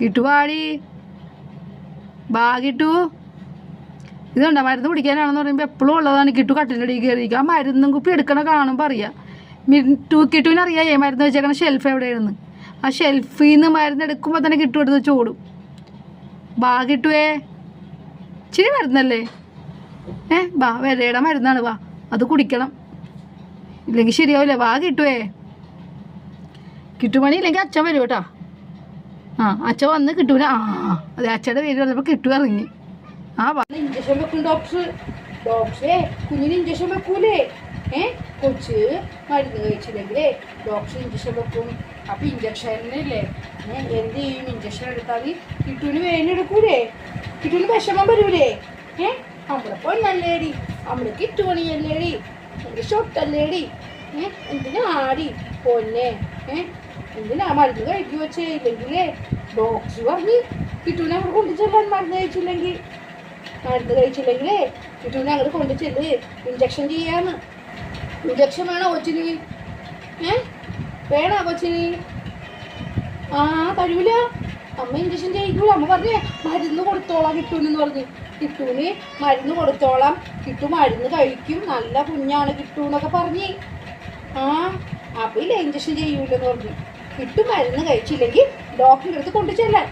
കിട്ടു പാടി. ബാ കിട്ടു. ഇതുണ്ട? മരുന്ന് കുടിക്കാനാണെന്ന് പറയുമ്പോൾ എപ്പോഴും ഉള്ളതാണ്. കിട്ടു കട്ടിന്റെ അടിയിൽ കയറിയിരിക്കുക ആ മരുന്നും കുപ്പി എടുക്കണ കാണുമ്പോൾ അറിയാം മിട്ടു കിട്ടുവിന് അറിയാം മരുന്ന് വെച്ചേക്കണ ഷെൽഫ് എവിടെയാണെന്ന് ആ ഷെൽഫിൽ നിന്ന് മരുന്ന് എടുക്കുമ്പോൾ തന്നെ കിട്ടു എടുത്ത് ചോടും ബാ കിട്ടുവേ. ഇച്ചിരി മരുന്നല്ലേ? ഏ ബാ വിരയുടെ മരുന്നാണ്. വാ അത് കുടിക്കണം. ഇല്ലെങ്കിൽ ശരിയാവില്ല. വാ കിട്ടുവേ. കിട്ടുമണി ഇല്ലെങ്കിൽ അച്ഛൻ വരും കേട്ടോ. ആ അച്ഛൻ വന്ന് കിട്ടൂല. ആ അതെ അച്ഛയുടെ പേര് പറഞ്ഞപ്പോൾ കിട്ടുക ഇറങ്ങി. ആ ഇഞ്ചക്ഷൻ വെക്കും ഡോക്ടർ ഡോക്ടറെ കുഞ്ഞിന് ഇഞ്ചക്ഷൻ വെക്കൂലേ? ഏ കൊച്ച് മരുന്ന് കഴിച്ചില്ലെങ്കിലേ ഡോക്ടർ ഇഞ്ചക്ഷൻ വെക്കും. അപ്പൊ ഇഞ്ചക്ഷനില്ലേ ഏ എന്ത് ചെയ്യും? ഇഞ്ചക്ഷൻ എടുത്താൽ കിട്ടൂന് വേദന എടുക്കൂലേ? കിട്ടൂന് വിഷമം വരൂലേ? ഏ നമ്മളെ പൊന്നല്ലേടി. നമ്മൾ കിട്ടുപണിയല്ലേടി. നമ്മുടെ ഷൊട്ടല്ലേടി ഏ എന്തിനാടി പൊന്നെ? ഏ എന്തിനാ മരുന്ന് കഴിക്കു വെച്ചേ ഇല്ലെങ്കിലേ ഡോക്ടർ പറഞ്ഞ് കിട്ടുവിനെ കൊണ്ടു ചെല്ലാൻ മരുന്ന് കഴിച്ചില്ലെങ്കിൽ മരുന്ന് കഴിച്ചില്ലെങ്കിലേ ചുറ്റും ഞങ്ങൾ കൊണ്ടു ചെല്ല്. ഇഞ്ചക്ഷൻ ചെയ്യാന്ന്. ഇഞ്ചക്ഷൻ വേണോ കൊച്ചിന്? ഏ? വേണോ കൊച്ചിന്? ആ കഴിവില്ല അമ്മ ഇഞ്ചക്ഷൻ ചെയ്യിക്കൂല. അമ്മ പറഞ്ഞേ മരുന്ന് കൊടുത്തോളാം കിട്ടൂന്ന് പറഞ്ഞ്. കിട്ടൂന് മരുന്ന് കൊടുത്തോളാം. കിട്ടു മരുന്ന് കഴിക്കും. നല്ല കുഞ്ഞാണ് കിട്ടൂന്നൊക്കെ പറഞ്ഞ്. ആ അപ്പം ഇല്ല ഇഞ്ചക്ഷൻ ചെയ്യൂലെന്ന് പറഞ്ഞു. കിട്ടു മരുന്ന് കഴിച്ചില്ലെങ്കിൽ ഡോക്ടറിന്റെ അടുത്ത് കൊണ്ടു ചെല്ലാൻ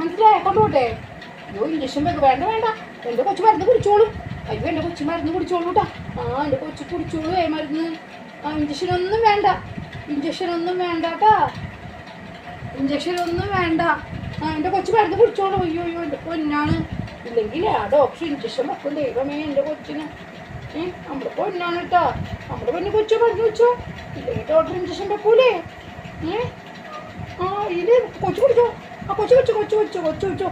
മനസ്സിലായോ? കൊണ്ടുപോട്ടെ അയ്യോ ഇഞ്ചക്ഷൻ വെക്ക് വേണ്ട വേണ്ട. എന്റെ കൊച്ചു മരുന്ന് കുടിച്ചോളൂ. അയ്യോ എന്റെ കൊച്ചു മരുന്ന് കുടിച്ചോളൂ കേട്ടോ ആ എന്റെ കൊച്ചു കുടിച്ചോളൂ ഏ മരുന്ന്. ആ ഇഞ്ചക്ഷൻ ഒന്നും വേണ്ട. ഇഞ്ചക്ഷൻ ഒന്നും വേണ്ട കേട്ടാ ഇഞ്ചക്ഷൻ ഒന്നും വേണ്ട. ആ എന്റെ കൊച്ചു മരുന്ന് കുടിച്ചോളൂ. അയ്യോ അയ്യോ എന്റെ പൊന്നാണ്. ഇല്ലെങ്കിൽ ആ ഡോക്ടർ ഇഞ്ചക്ഷൻ വെക്കും. ദൈവമേ എന്റെ കൊച്ചിന്. നമ്മുടെ പൊന്നാണ് കേട്ടോ നമ്മുടെ പൊന്നു കൊച്ചു മരുന്ന് വെച്ചോ. ഇല്ലെങ്കിൽ ഡോക്ടർ ഇഞ്ചക്ഷൻ വെക്കൂലേ? ഏ ആ ഇത് കൊച്ചു കുടിച്ചോ ആ കൊച്ചു കൊച്ചു കൊച്ചു കൊച്ചു കൊച്ചു കൊച്ചു